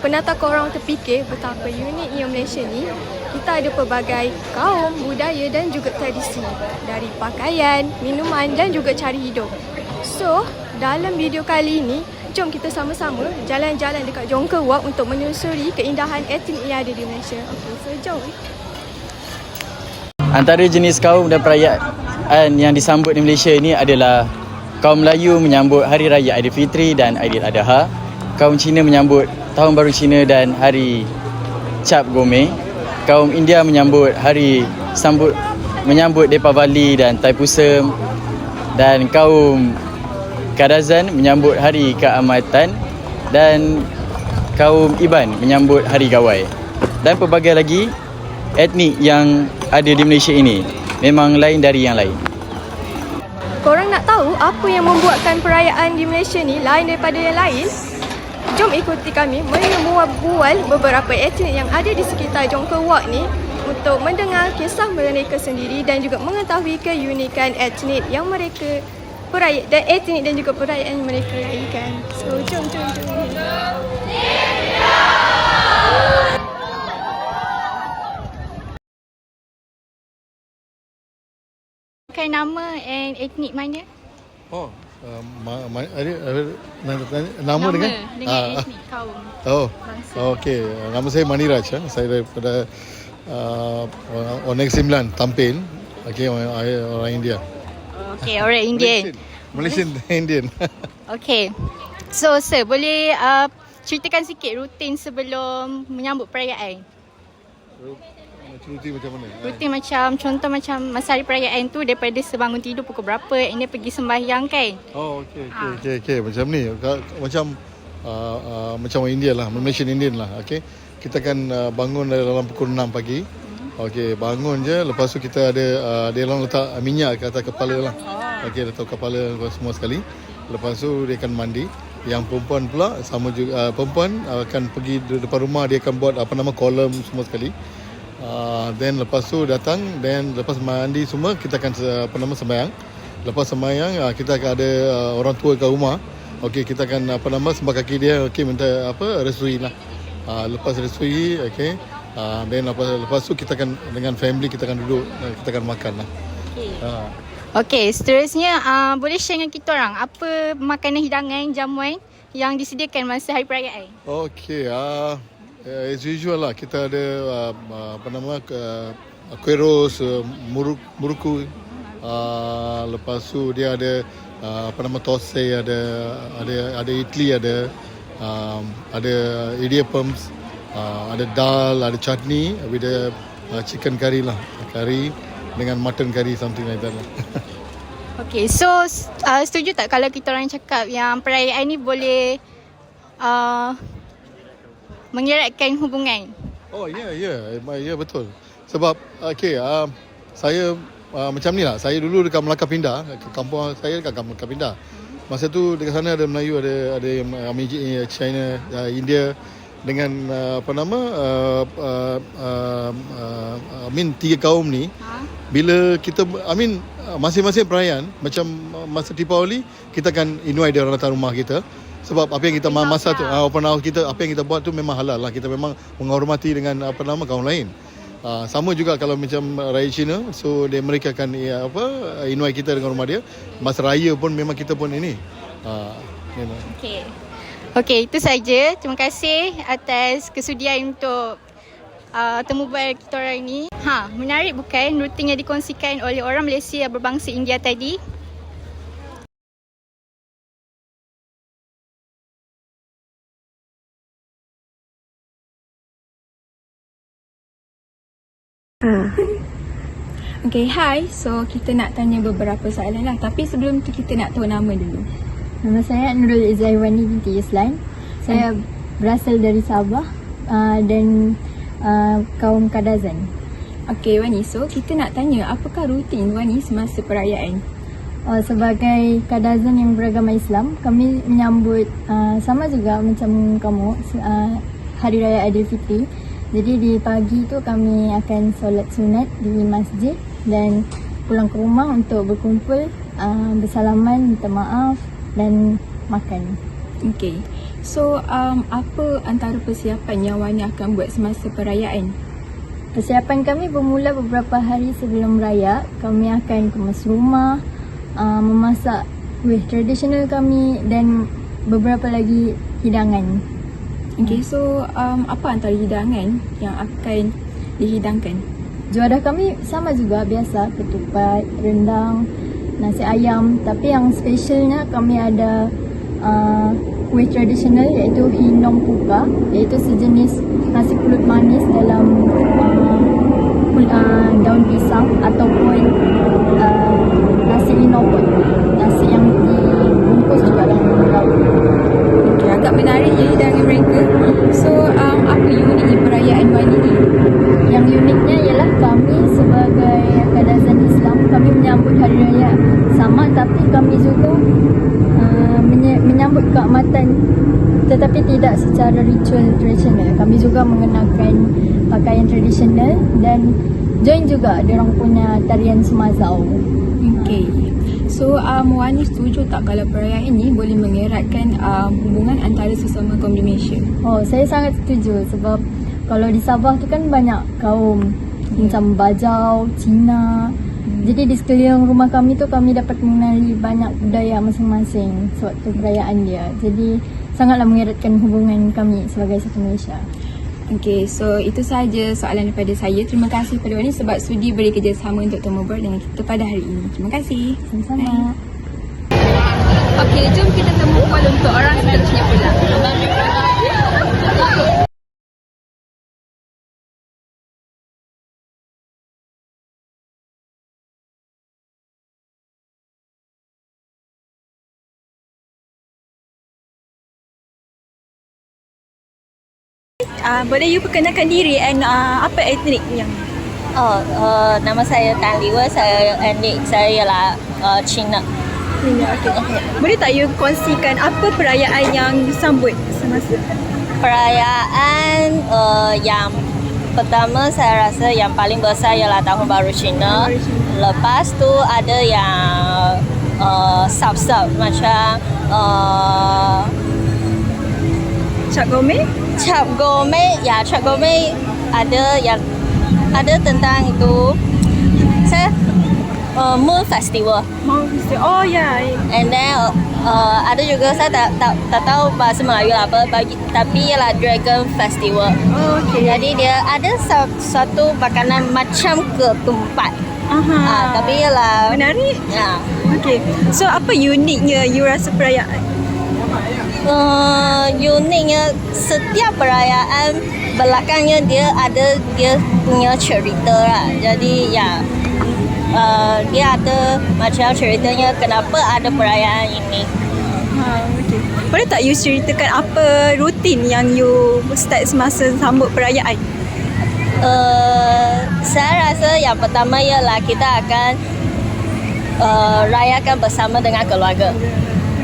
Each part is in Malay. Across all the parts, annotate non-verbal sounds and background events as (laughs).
pernah tak korang terfikir betapa uniknya Malaysia ni? Kita ada pelbagai kaum, budaya dan juga tradisi. Dari pakaian, minuman dan juga cara hidup. So, dalam video kali ini, jom kita sama-sama jalan-jalan dekat Jongke Walk untuk menyusuri keindahan etnik yang ada di Malaysia. Okay, so jom. Antara jenis kaum dan perayaan yang disambut di Malaysia ini adalah kaum Melayu menyambut Hari Raya Aidilfitri dan Aidiladha. Kaum Cina menyambut Tahun Baru Cina dan Hari Cap Gome. Kaum India menyambut Hari sambut menyambut Deepavali dan Taipusam dan kaum Kadazan menyambut Hari Keamatan dan kaum Iban menyambut Hari Gawai. Dan pelbagai lagi etnik yang ada di Malaysia ini memang lain dari yang lain. Korang nak tahu apa yang membuatkan perayaan di Malaysia ni lain daripada yang lain? Jom ikuti kami menyemuah bual beberapa etnik yang ada di sekitar Jongke Walk ni untuk mendengar kisah mereka sendiri dan juga mengetahui keunikan etnik yang mereka peraya dan etnik dan juga perayaan yang mereka raikan. So jom jom jom. Pakai nama and etnik mana? Oh, ada, ada, nama, nama dengan? dengan Ah, etnik kaum. oh, bangsa. okey. Nama saya Maniraj. eh. Saya daripada uh, orang orang Negeri Sembilan, Tampin. Okey, orang, orang India. Okay, alright (laughs) Indian. Malaysian, Malaysian (laughs) Indian. (laughs) Okay. So, sir, boleh uh, ceritakan sikit rutin sebelum menyambut perayaan? Cuti macam mana? Rutin macam, contoh macam masa hari perayaan tu daripada sebangun tidur pukul berapa, ini pergi sembahyang kan? Oh, okey, okey, Ah. okey, okey. Macam ni. Macam uh, uh, macam orang India lah, Malaysian Indian lah. Okey. Kita akan uh, bangun dalam pukul 6 pagi. Okey, bangun je. Lepas tu kita ada uh, dia orang letak minyak ke atas kepala lah. Okey, letak kepala semua sekali. Lepas tu dia akan mandi. Yang perempuan pula sama juga uh, perempuan akan pergi depan rumah dia akan buat apa nama kolam semua sekali. Uh, then lepas tu datang then lepas mandi semua kita akan apa nama sembahyang. Lepas sembahyang uh, kita akan ada uh, orang tua kat rumah. Okey kita akan apa nama sembah kaki dia okey minta apa restui lah. Uh, lepas restui okey. Uh, then lepas lepas tu kita akan dengan family kita akan duduk uh, kita akan makan lah. Okay. Uh. Okay, seterusnya uh, boleh share dengan kita orang apa makanan hidangan, jamuan yang disediakan masa hari perayaan? Okey, uh, as usual lah kita ada uh, uh, apa nama uh, kuih ros, uh, muruk, muruku. Uh, lepas tu dia ada uh, apa nama tosai, ada ada ada idli, ada um, ada idiyappams, uh, ada dal, ada chutney with the uh, chicken curry lah, curry dengan mutton curry something like that lah. (laughs) Okay, so uh, setuju tak kalau kita orang cakap yang perayaan ni boleh uh, mengeratkan hubungan? Oh ya ya ya ya betul. Sebab okey uh, saya uh, macam ni lah. Saya dulu dekat Melaka Pindah, ke kampung saya dekat kampung Melaka Pindah. Masa tu dekat sana ada Melayu, ada ada yang uh, China, uh, India dengan uh, apa nama uh, uh, uh, uh, I mean tiga kaum ni Ha? bila kita I mean uh, masing-masing perayaan macam uh, masa Deepavali kita akan invite dia orang datang rumah kita sebab apa yang kita masa tu uh, open house kita apa yang kita buat tu memang halal lah kita memang menghormati dengan apa nama kaum lain uh, sama juga kalau macam raya Cina so dia mereka akan ya, apa invite kita dengan rumah dia masa raya pun memang kita pun ini uh, memang Okay. Okay, itu saja. Terima kasih atas kesudian untuk uh, temu bual kita orang ini. Ha, menarik bukan rutin yang dikongsikan oleh orang Malaysia berbangsa India tadi? Okay, hi. So, kita nak tanya beberapa soalan lah. Tapi sebelum tu kita nak tahu nama dulu. Nama saya Nurul Izaiwani binti Islan. Saya berasal dari Sabah uh, dan uh, kaum Kadazan. Okay, Wani. So, kita nak tanya apakah rutin Wani semasa perayaan? Uh, sebagai Kadazan yang beragama Islam, kami menyambut uh, sama juga macam kamu uh, Hari Raya Aidilfitri. Jadi di pagi tu kami akan solat sunat di masjid dan pulang ke rumah untuk berkumpul, uh, bersalaman, minta maaf dan makan. Okay. So, um, apa antara persiapan yang Wani akan buat semasa perayaan? Persiapan kami bermula beberapa hari sebelum raya. Kami akan kemas rumah, uh, memasak kuih tradisional kami dan beberapa lagi hidangan. Okay, so um, apa antara hidangan yang akan dihidangkan? Juadah kami sama juga biasa, ketupat, rendang, nasi ayam. Tapi yang specialnya kami ada uh, kuih tradisional iaitu hinong puka iaitu sejenis nasi pulut manis dalam uh, uh, daun pisang ataupun uh, nasi inopot nasi yang dibungkus juga dalam daun. Okay, agak menarik ya hidangan mereka. So, um, apa uniknya perayaan Wani ni? Yang uniknya ialah kami sebagai kadazan Islam kami menyambut hari raya sama tapi kami juga uh, menye- menyambut keamatan tetapi tidak secara ritual tradisional. Kami juga mengenakan pakaian tradisional dan join juga orang punya tarian semazau. Okay. So, um, Wani setuju tak kalau perayaan ini boleh mengeratkan um, hubungan antara sesama kaum di Malaysia? Oh, saya sangat setuju sebab kalau di Sabah tu kan banyak kaum macam Bajau, Cina. Jadi di sekeliling rumah kami tu kami dapat mengenali banyak budaya masing-masing sewaktu perayaan dia. Jadi sangatlah mengeratkan hubungan kami sebagai satu Malaysia. Okay, so itu sahaja soalan daripada saya. Terima kasih kepada Wani sebab sudi beri kerjasama untuk board dengan kita pada hari ini. Terima kasih. Sama-sama. Okey, jom kita temu Kuala untuk orang seterusnya pula. Uh, boleh you perkenalkan diri and uh, apa etnik yang Oh, uh, nama saya Tan Liwa, saya etnik saya ialah uh, Cina. Ya, okay. Boleh tak you kongsikan apa perayaan yang disambut semasa? Perayaan uh, yang pertama saya rasa yang paling besar ialah Tahun Baru Cina. Tahun Baru Cina. Lepas tu ada yang uh, sub-sub macam uh, Cap Gome? Cap Gome, ya Cap Gome ada yang ada tentang itu saya uh, Moon Festival. Mau Festival. Oh ya. Yeah. And then uh, ada juga saya tak, tak tak tahu bahasa Melayu lah apa bagi tapi ialah Dragon Festival. Oh, okay. Jadi dia ada sa- satu makanan macam ketumpat. Aha. Ah, tapi ialah menarik. ya. Okay. So apa uniknya you rasa perayaan? Uh, uniknya setiap perayaan belakangnya dia ada dia punya cerita lah. Jadi ya uh, dia ada macam ceritanya kenapa ada perayaan ini. Ha, okay. Boleh tak you ceritakan apa rutin yang you start semasa sambut perayaan? Uh, saya rasa yang pertama ialah kita akan uh, rayakan bersama dengan keluarga.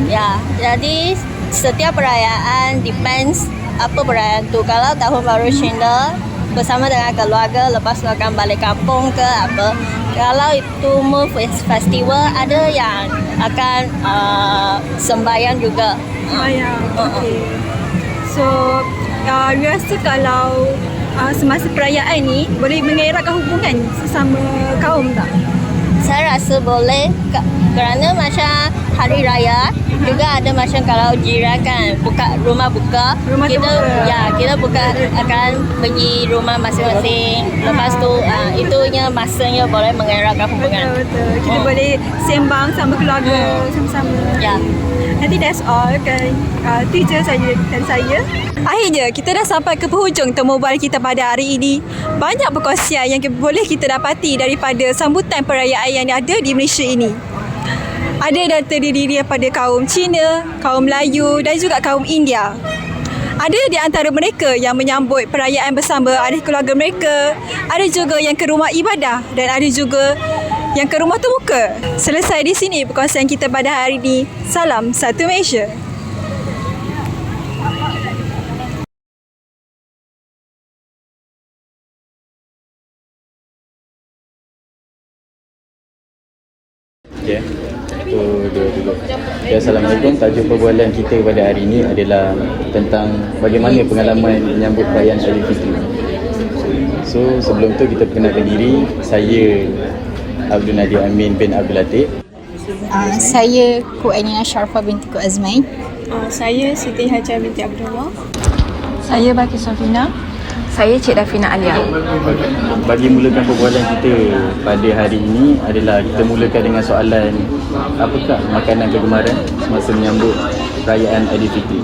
Ya, jadi setiap perayaan depends apa perayaan tu. Kalau tahun baru Cina bersama dengan keluarga, lepas tu akan balik kampung ke apa. Kalau itu Fes- Festival ada yang akan uh, sembahyang juga. Bayang. Uh-uh. Okay. So, uh, you rasa kalau uh, semasa perayaan ni boleh mengeratkan hubungan sesama kaum tak? Saya rasa boleh ke- kerana macam hari raya juga ada macam kalau jiran kan buka rumah buka Rumah kita terbuka. ya kita buka akan pergi rumah masing-masing lepas tu uh, itunya masanya boleh mengeratkan hubungan Betul betul. Kita Hmm. boleh sembang sama keluarga sama-sama. ya I think that's all kan. Uh, je saja dari saya. Akhirnya kita dah sampai ke penghujung temu mobile kita pada hari ini. Banyak perkongsian yang boleh kita dapati daripada sambutan perayaan yang ada di Malaysia ini. Ada yang terdiri daripada kaum Cina, kaum Melayu dan juga kaum India. Ada di antara mereka yang menyambut perayaan bersama ahli keluarga mereka. Ada juga yang ke rumah ibadah dan ada juga yang ke rumah terbuka. Selesai di sini perkongsian kita pada hari ini. Salam satu Malaysia. Okay. Okay, Assalamualaikum. Tajuk perbualan kita pada hari ini adalah tentang bagaimana pengalaman menyambut perayaan Aidilfitri. So, sebelum tu kita perkenalkan diri. Saya Abdul Nadir Amin bin Abdul Latif. Uh, saya Ku Ainina Sharfa binti Ku Azmain. Uh, saya Siti Hajar binti Abdullah. Saya Baki Safina. Saya Cik Dafina Alia. Bagi mulakan perbualan kita pada hari ini adalah kita mulakan dengan soalan apakah makanan kegemaran semasa menyambut perayaan Aidilfitri.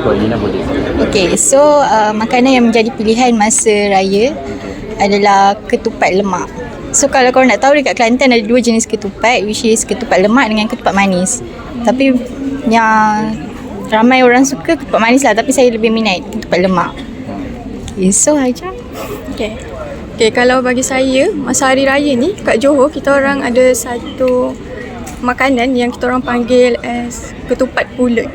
Kau Alina boleh. Okay, so uh, makanan yang menjadi pilihan masa raya adalah ketupat lemak. So kalau korang nak tahu dekat Kelantan ada dua jenis ketupat which is ketupat lemak dengan ketupat manis. Tapi yang ramai orang suka ketupat manis lah tapi saya lebih minat ketupat lemak. Okay, so Hajar. Okay. Okay, kalau bagi saya, masa hari raya ni, kat Johor, kita orang ada satu makanan yang kita orang panggil as ketupat pulut.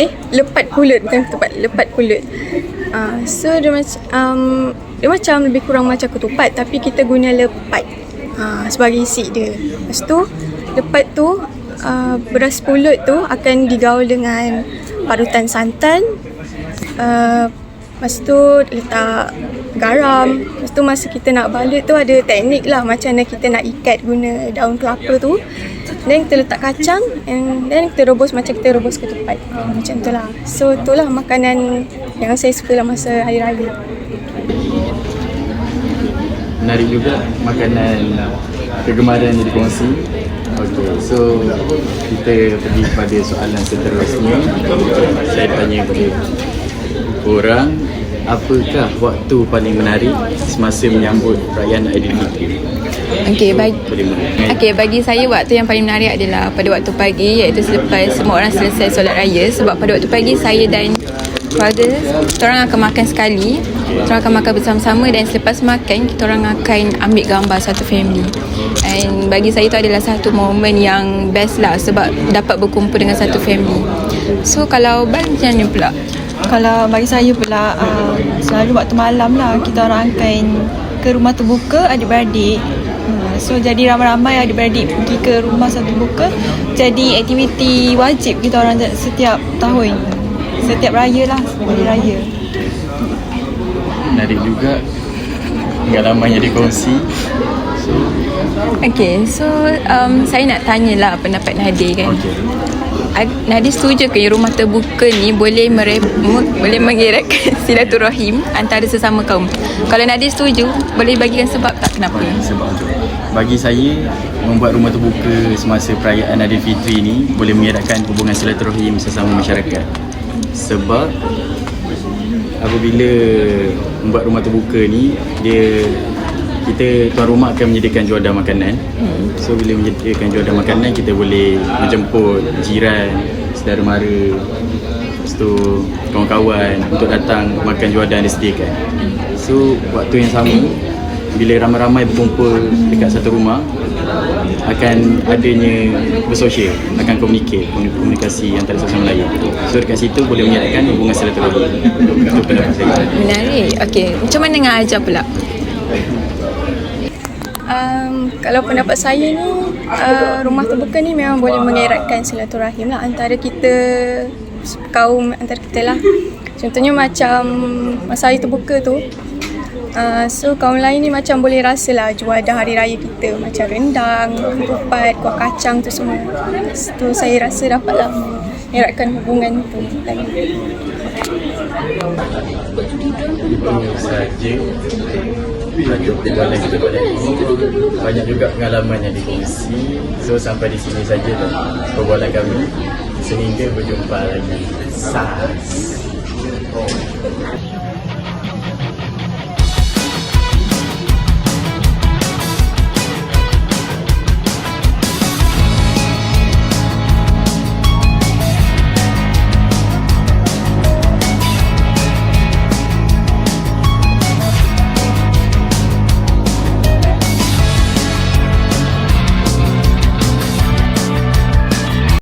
Eh, lepat pulut, bukan ketupat, lepat pulut. Uh, so, dia macam, um, dia macam lebih kurang macam ketupat tapi kita guna lepat uh, sebagai isi dia. Lepas tu, lepat tu, uh, beras pulut tu akan digaul dengan parutan santan, uh, Lepas tu letak garam. Lepas tu masa kita nak balut tu ada teknik lah macam mana kita nak ikat guna daun kelapa tu. Then kita letak kacang and then kita rebus macam kita rebus ketupat. Uh, macam tu lah. So tu lah makanan yang saya suka lah masa hari raya. Menarik juga makanan kegemaran yang dikongsi. Okey, so kita pergi pada soalan seterusnya. Saya tanya kepada korang, apakah waktu paling menarik semasa menyambut perayaan Aidilfitri? Okey, bagi. Okey, bagi saya waktu yang paling menarik adalah pada waktu pagi iaitu selepas semua orang selesai solat raya sebab pada waktu pagi saya dan keluarga kita orang akan makan sekali. Kita orang akan makan bersama-sama dan selepas makan kita orang akan ambil gambar satu family. And bagi saya itu adalah satu momen yang best lah sebab dapat berkumpul dengan satu family. So kalau Bal macam mana pula? Kalau bagi saya pula uh, selalu waktu malam lah kita orang akan ke rumah terbuka adik-beradik. Hmm, so jadi ramai-ramai adik-beradik pergi ke rumah satu buka jadi aktiviti wajib kita orang setiap tahun. Setiap raya lah, hari raya. Menarik juga pengalaman yang dikongsi. So, Okay, so um, saya nak tanyalah pendapat Nadir kan. okey. Ad- Nadir setuju ke rumah terbuka ni boleh mere- boleh mengeratkan (laughs) silaturahim antara sesama kaum? Kalau Nadir setuju, boleh bagikan sebab tak kenapa? Sebab tu. Bagi saya, membuat rumah terbuka semasa perayaan Aidilfitri ni boleh mengeratkan hubungan silaturahim sesama masyarakat. Sebab apabila membuat rumah terbuka ni, dia kita tuan rumah akan menyediakan juadah makanan. So bila menyediakan juadah makanan, kita boleh menjemput jiran, saudara mara, lepas tu kawan-kawan untuk datang makan juadah yang disediakan. So waktu yang sama bila ramai-ramai berkumpul dekat satu rumah akan adanya bersosial, akan komunikasi, komunikasi antara satu sama lain. So dekat situ boleh menyeratkan hubungan silaturahim. Itu pendapat saya. Menarik. Okay, macam mana dengan Ajar pula? Kalau pendapat saya ni uh, rumah terbuka ni memang boleh mengeratkan silaturahim lah antara kita kaum antara kita lah. Contohnya macam masa hari terbuka tu Uh, so kaum lain ni macam boleh rasa lah juadah hari raya kita macam rendang, ketupat, kuah kacang tu semua. Tu saya rasa dapatlah mengeratkan hubungan tu. Itu saja Banyak juga pengalaman yang dikongsi So sampai di sini saja perbualan kami. Sehingga berjumpa lagi. SAS